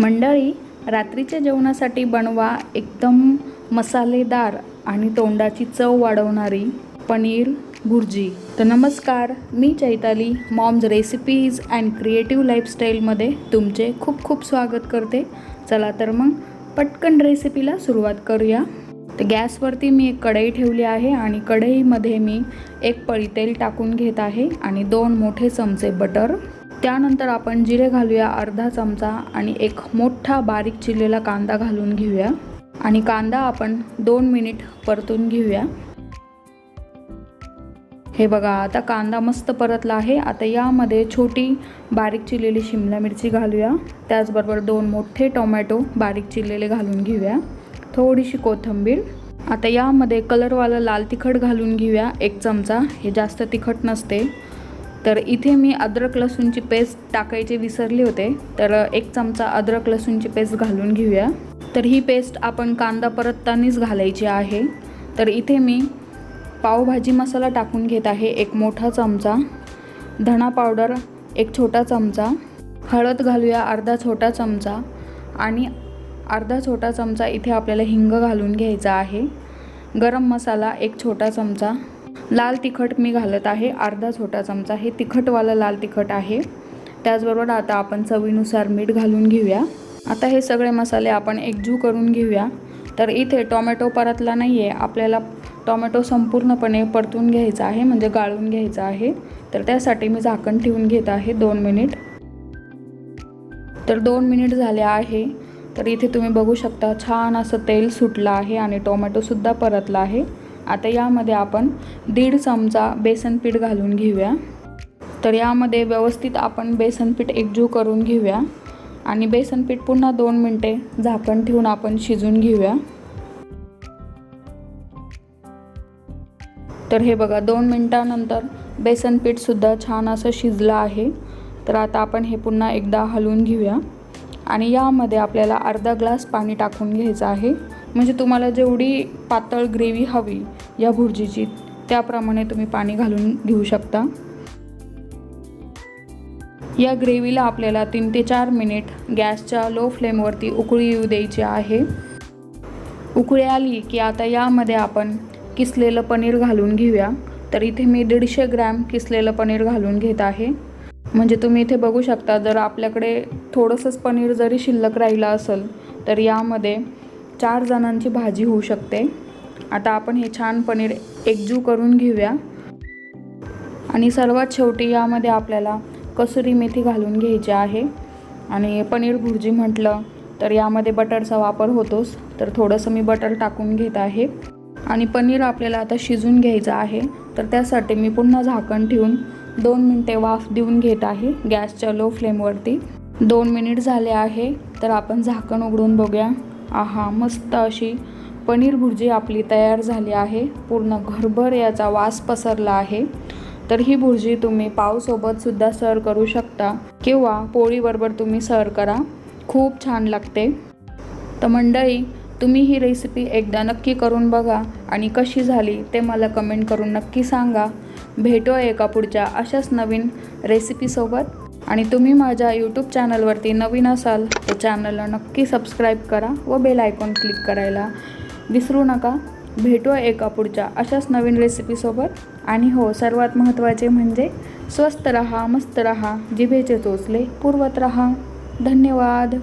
मंडळी रात्रीच्या जेवणासाठी बनवा एकदम मसालेदार आणि तोंडाची चव वाढवणारी पनीर भुर्जी तर नमस्कार मी Chaitali moms recipes and creative लाईफस्टाईलमध्ये तुमचे खूप खूप स्वागत करते. चला तर मग पटकन रेसिपीला सुरुवात करूया. तर गॅसवरती मी एक कढई ठेवली आहे आणि कढईमध्ये मी एक पळी तेल टाकून घेत आहे आणि दोन मोठे चमचे बटर. त्यानंतर आपण जिरे घालूया अर्धा चमचा आणि एक मोठा बारीक चिरलेला कांदा घालून घेऊया. आणि कांदा आपण दोन मिनिट परतून घेऊया. हे बघा आता कांदा मस्त परतला आहे. आता यामध्ये छोटी बारीक चिरलेली शिमला मिरची घालूया. त्याचबरोबर दोन मोठे टोमॅटो बारीक चिरलेले घालून घेऊया. थोडीशी कोथिंबीर. आता यामध्ये कलरवाला लाल तिखट घालून घेऊया एक चमचा. हे जास्त तिखट नसते. तर इथे मी अद्रक लसूणची पेस्ट टाकायचे विसरले होते. तर एक चमचा अद्रक लसूणची पेस्ट घालून घेऊया. तर ही पेस्ट आपण कांदा परततानीच घालायची आहे. तर इथे मी पावभाजी मसाला टाकून घेत आहे एक मोठा चमचा. धणा पावडर एक छोटा चमचा. हळद घालूया अर्धा छोटा चमचा. आणि अर्धा छोटा चमचा इथे आपल्याला हिंग घालून घ्यायचा आहे. गरम मसाला एक छोटा चमचा. लाल तिखट मी घालत आहे. अर्धा छोटा चमचा. हे तिखटवालं लाल तिखट आहे. त्याचबरोबर आता आपण चवीनुसार मीठ घालून घेऊया. आता हे सगळे मसाले आपण एकजू करून घेऊया. तर इथे टोमॅटो परतला नाही आहे आपल्याला टोमॅटो संपूर्णपणे परतून घ्यायचा आहे म्हणजे गाळून घ्यायचा आहे. तर त्यासाठी मी झाकण ठेवून घेत आहे दोन मिनिट. तर दोन मिनिट झाले आहे. तर इथे तुम्ही बघू शकता छान असं तेल सुटलं आहे आणि टोमॅटोसुद्धा परतला आहे. आता यामध्ये आपण दीड चमचा बेसन पीठ घालून घेऊया. तर यामध्ये व्यवस्थित आपण बेसन पीठ एकजू करून घेऊया. आणि बेसन पीठ पुन्हा दोन मिनटे झाकण ठेवून आपण शिजून घेऊया. तर हे बघा दोन मिनटानंतर बेसन पीठसुद्धा छान असं शिजलं आहे. तर आता आपण हे पुन्हा एकदा हलवून घेऊया. आणि यामध्ये आपल्याला अर्धा ग्लास पाणी टाकून घ्यायचं आहे. म्हणजे तुम्हाला जेवढी पातळ ग्रेव्ही हवी या भुर्जीची त्याप्रमाणे तुम्ही पाणी घालून घेऊ शकता. या ग्रेव्हीला आपल्याला तीन ते चार मिनिट गॅसच्या लो फ्लेमवरती उकळी येऊ द्यायची आहे. उकळी आली की आता यामध्ये आपण किसलेलं पनीर घालून घेऊया. तर इथे मी दीडशे ग्रॅम किसलेलं पनीर घालून घेत आहे. म्हणजे तुम्ही इथे बघू शकता जर आपल्याकडे थोडंसंच पनीर जरी शिल्लक राहिलं असेल तर यामध्ये चार जणांची भाजी होऊ शकते. आता आपण हे छान पनीर एकजू करून घेऊया. आणि सर्वात शेवटी यामध्ये आपल्याला कसुरी मेथी घालून घ्यायची आहे. आणि पनीर भुर्जी म्हटलं तर यामध्ये बटरचा वापर होतोच. तर थोडंसं मी बटर टाकून घेत आहे. आणि पनीर आपल्याला आता शिजून घ्यायचं आहे. तर त्यासाठी मी पुन्हा झाकण ठेवून दोन मिनटे वाफ देऊन घेत आहे गॅसच्या लो फ्लेमवरती. दोन मिनिट झाले आहे तर आपण झाकण उघडून बघूया. आहा मस्त अशी पनीर भुर्जी आपली तयार झाली आहे. पूर्ण घरभर याचा वास पसरला आहे. तर ही भुर्जी तुम्ही पावसोबतसुद्धा सर्व करू शकता किंवा पोळीबरोबर तुम्ही सर्व करा. खूप छान लागते. तर मंडळी तुम्ही ही रेसिपी एकदा नक्की करून बघा आणि कशी झाली ते मला कमेंट करून नक्की सांगा. भेटूया एका पुढच्या अशाच नवीन रेसिपीसोबत आणि तुम्ही माझ्या यूट्यूब चॅनलवरती नवीन असाल तर चॅनलला नक्की सबस्क्राईब करा व बेल आयकॉन क्लिक करायला विसरू नका. भेटूया एका पुढच्या अशाच नवीन रेसिपीसोबत आणि हो सर्वात महत्त्वाचे म्हणजे स्वस्त रहा मस्त रहा जिभेचे चोचले पुरवत रहा. धन्यवाद.